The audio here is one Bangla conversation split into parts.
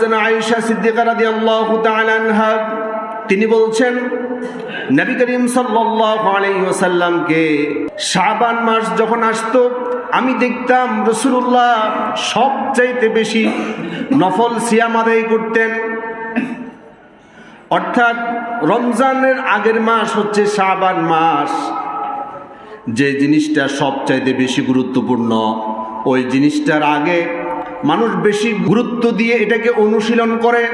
যেন তিনি বলছেন, নবী করিম সাল্লাল্লাহু আলাইহি ওয়াসাল্লামকে শাবান মাস যখন আসতো, আমি দেখতাম রসুল্লাহ সবচাইতে বেশি নফল সিয়াম আদায় করতেন। অর্থাৎ রমজানের আগের মাস হচ্ছে শাবান মাস। যে জিনিসটা সবচাইতে বেশি গুরুত্বপূর্ণ, ওই জিনিসটার আগে মানুষ বেশি গুরুত্ব দিয়ে এটাকে অনুশীলন করে।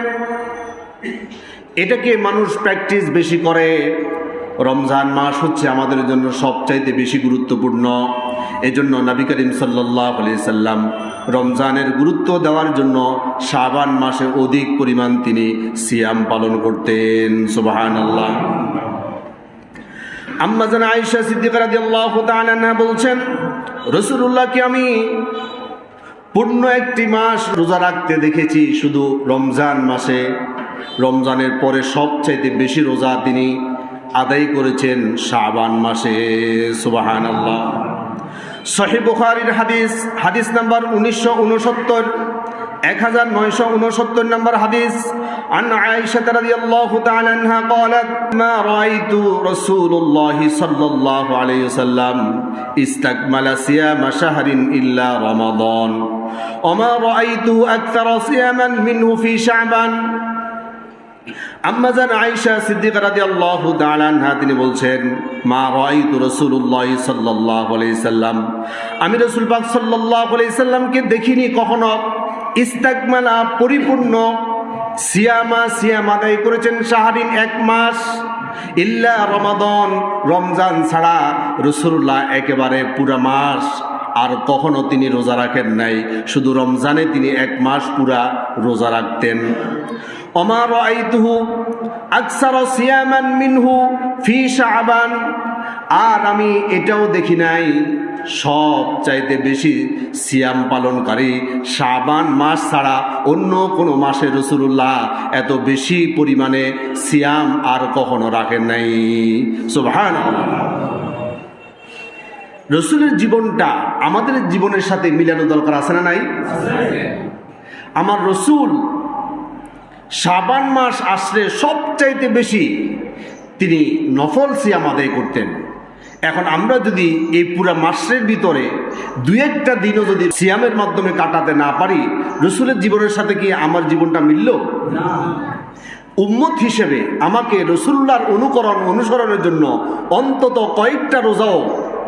এটাকে মানুষ প্র্যাকটিস বেশি করে। রমজান মাস হচ্ছে আমাদের জন্য সবচাইতে বেশি গুরুত্বপূর্ণ। এজন্য নবী করিম সাল্লাহ সাল্লাম রমজানের গুরুত্ব দেওয়ার জন্য শাবান মাসে অধিক পরিমাণ তিনি সিয়াম পালন করতেন। সুবাহান আল্লাহ আম্মা জান আয়েশা সিদ্দিকা রাদিয়াল্লাহু আনহা বলছেন, রাসূলুল্লাহকে আমি পূর্ণ একটি মাস রোজা রাখতে দেখেছি শুধু রমজান মাসে রমজানের পরে সবচাইতে বেশি রোজা তিনি আদায় করেছেন শাবান মাসে সুবাহান আল্লাহ সহি বুখারির হাদিস হাদিস নাম্বার উনিশশো উনসত্তর এক হাজার নয়শো উনসত্তর নম্বর হাদিস عن عائشة رضي الله تعالى عنها قالت ما رأيت رسول الله صلى الله عليه وسلم استكمل صيام شهر إلا رمضان وما رأيته أكثر صياما منه في شعبان আম্মাজান আয়েশা সিদ্দিক রাদিয়াল্লাহু তাআলা আনহা তিনি বলছেন মা রাআইতু রাসূলুল্লাহ সাল্লাল্লাহু আলাইহি সাল্লাম আমি রাসূল পাক সাল্লাল্লাহু আলাইহি সাল্লামকে দেখিনি কখনো ইস্তাকমালা পরিপূর্ণ সিয়ামা সিয়াম আদায় করেছেন শাহরিন এক মাস ইল্লা রমাদন রমজান ছাড়া রসুল্লাহ একেবারে পুরা মাস আর কখনো তিনি রোজা রাখেন নাই। শুধু রমজানে তিনি এক মাস পুরা রোজা রাখতেন। অমার আইতুহু আকসার সিয়ামান মিনহু ফি শাবান আর আমি এটাও দেখি নাই, সব চাইতে বেশি সিয়াম পালনকারী শাবান মাস ছাড়া অন্য কোনো মাসে রসুল্লাহ এত বেশি পরিমাণে সিয়াম আর কখনো রাখেন নাই। সুবহান রসুলের জীবনটা আমাদের জীবনের সাথে মিলানো দরকার আছে না নাই? আমার রসুল শাবান মাস আসলে সবচাইতে বেশি তিনি নফল সিয়াম আদায় করতেন। এখন আমরা যদি এই পুরা মাসের ভিতরে দু একটা দিনও যদি সিয়ামের মাধ্যমে কাটাতে না পারি, রসুলের জীবনের সাথে কি আমার জীবনটা মিলল? উম্মত হিসেবে আমাকে রসুল্লার অনুকরণ, অনুসরণের জন্য অন্তত কয়েকটা রোজাও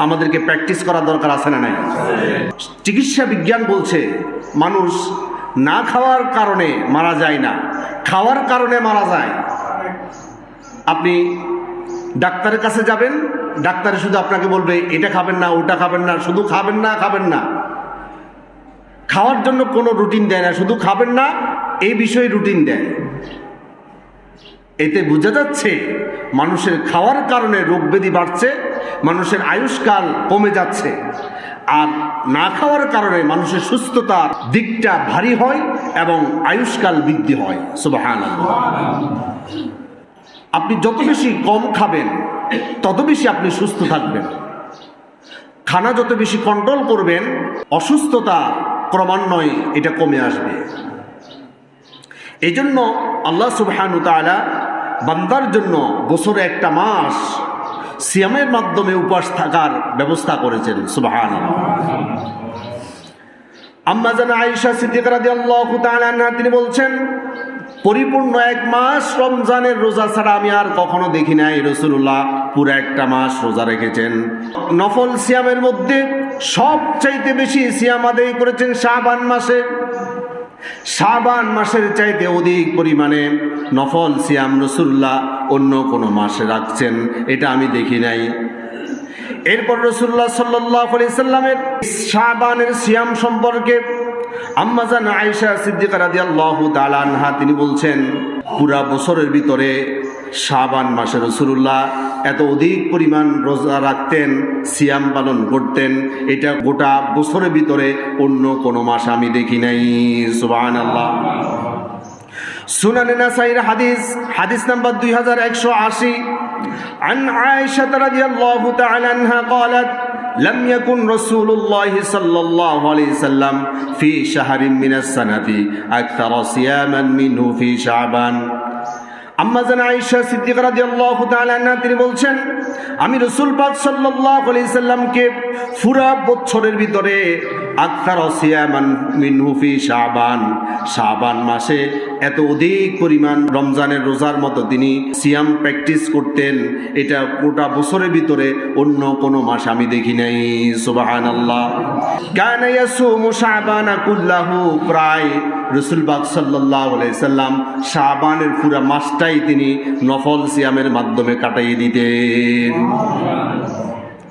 আমাদেরকে প্র্যাকটিস করা দরকার আছে না নাই? চিকিৎসা বিজ্ঞান বলছে, মানুষ না খাওয়ার কারণে মারা যায় না, খাওয়ার কারণে মারা যায়। আপনি ডাক্তারের কাছে যাবেন, ডাক্তারে শুধু আপনাকে বলবে, এটা খাবেন না, ওটা খাবেন না, শুধু খাবেন না খাবেন না। খাওয়ার জন্য কোনো রুটিন দেয় না, শুধু খাবেন না, এই বিষয়ে রুটিন দেয়। এতে বোঝা যাচ্ছে মানুষের খাওয়ার কারণে রোগ ব্যাধি বাড়ছে, মানুষের আয়ুষ্কাল কমে যাচ্ছে। আর না খাওয়ার কারণে মানুষের সুস্থতার দিকটা ভারী হয় এবং আয়ুষ্কাল বৃদ্ধি হয়। সুবাহান আপনি যত বেশি কম খাবেন, তত বেশি আপনি সুস্থ থাকবেন। খানা যত বেশি কন্ট্রোল করবেন, অসুস্থতা ক্রমান্বয়ে এটা কমে আসবে। এই জন্য আল্লাহ সুবহানু তাআলা বান্দার জন্য বছরে একটা মাস সিয়ামের মাধ্যমে উপাস থাকার ব্যবস্থা করেছেন সুবহান আম্মা জানা আয়েশা সিদ্দিকা রাদিয়াল্লাহু তাআলা আনহা, তিনি বলছেন, পরিপূর্ণ এক মাস রমজানের রোজা ছাড়া আমি আর কখনো দেখি নাই। রসুল্লাহ পুরো একটা মাস রোজা রেখেছেন। নফল সিয়ামের মধ্যে সব চাইতে বেশি সিয়াম আদায় করেছেন শাবান মাসে। শাবান মাসের চাইতে অধিক পরিমাণে নফল সিয়াম রসুল্লাহ অন্য কোনো মাসে রাখছেন, এটা আমি দেখি নাই। এরপর রসুল্লাহ সাল্লাহ সাল্লামের শাবানের সিয়াম সম্পর্কে আম্মাজান আয়েশা সিদ্দিকা রাদিয়াল্লাহু তাআলা আনহা তিনি বলছেন, পুরা বছরের ভিতরে শাবান মাসে রসুল্লাহ এত অধিক পরিমাণ রোজা রাখতেন সিয়াম পালন করতেন এটা গোটা বছরের ভিতরে অন্য কোনো মাস আমি দেখি নাই সুবাহান আল্লাহ সুনানে নাসাইর হাদিস হাদিস নাম্বার দুই হাজার একশো আশি عن عائشة رضي الله تعالى عنها قالت لم يكن رسول الله صلى الله عليه وسلم في شهر من السنة أكثر صياما منه في شعبان তিনি বলছেন আমি রাসূল পাক সাল্লাল্লাহু আলাইহি সাল্লামকে পুরা বছরের ভিতরে আকতার সিয়ামান মিনহু ফি শাবান। শাবান মাসে এত অধিক পরিমাণ রমজানের রোজার মতো তিনি সিয়াম প্র্যাকটিস করতেন। এটা গোটা বছরের ভিতরে অন্য কোনো মাস আমি দেখি নাই। ইয়াসুমু শাবানা কুল্লাহু। প্রায় রসুল বাগ সাল্লাহ সাল্লাম শাবানের পুরা মাসটাই তিনি নফল সিয়ামের মাধ্যমে কাটাইয়ে দিতেন।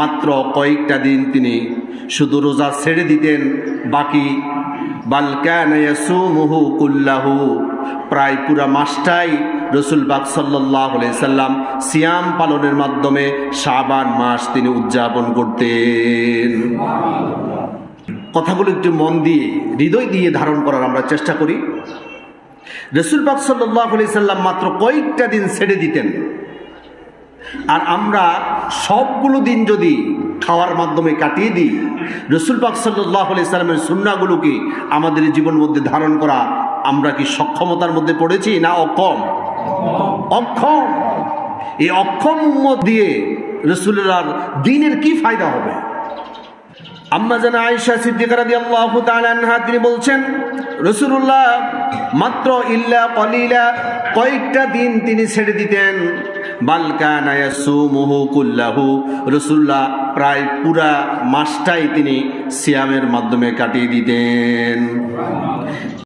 মাত্র কয়েকটা দিন তিনি শুধু রোজা ছেড়ে দিতেন, বাকি বাল কুল্লাহু। প্রায় পুরা মাসটাই রসুল বাক সাল্লাম সিয়াম পালনের মাধ্যমে শাবান মাস তিনি উদযাপন করতেন। কথাগুলো একটু মন দিয়ে, হৃদয় দিয়ে ধারণ করার আমরা চেষ্টা করি। রসুল পাক সাল্লাহ আলি সাল্লাম মাত্র কয়েকটা দিন ছেড়ে দিতেন। আর আমরা সবগুলো দিন যদি খাওয়ার মাধ্যমে কাটিয়ে দিই, রসুল পাক সাল্লাহ আলি সাল্লামের সুন্নাগুলোকে আমাদের জীবন মধ্যে ধারণ করা আমরা কি সক্ষমতার মধ্যে পড়েছি না অক্ষম? অক্ষম। এই অক্ষম উম্মত দিয়ে রসুলের দিনের কি ফায়দা হবে? আম্মা জানা আয়েশা সিদ্দিকা রাদিয়াল্লাহু তাআলা আনহা, তিনি বলছেন, রাসূলুল্লাহ মাত্র ইল্লা কলিলা, কয়েকটা দিন তিনি ছেড়ে দিতেন। বাল কানা ইয়াসুমুহু কুল্লাহু রসুল্লাহ প্রায় পুরা মাসটাই তিনি সিয়ামের মাধ্যমে কাটিয়ে দিতেন।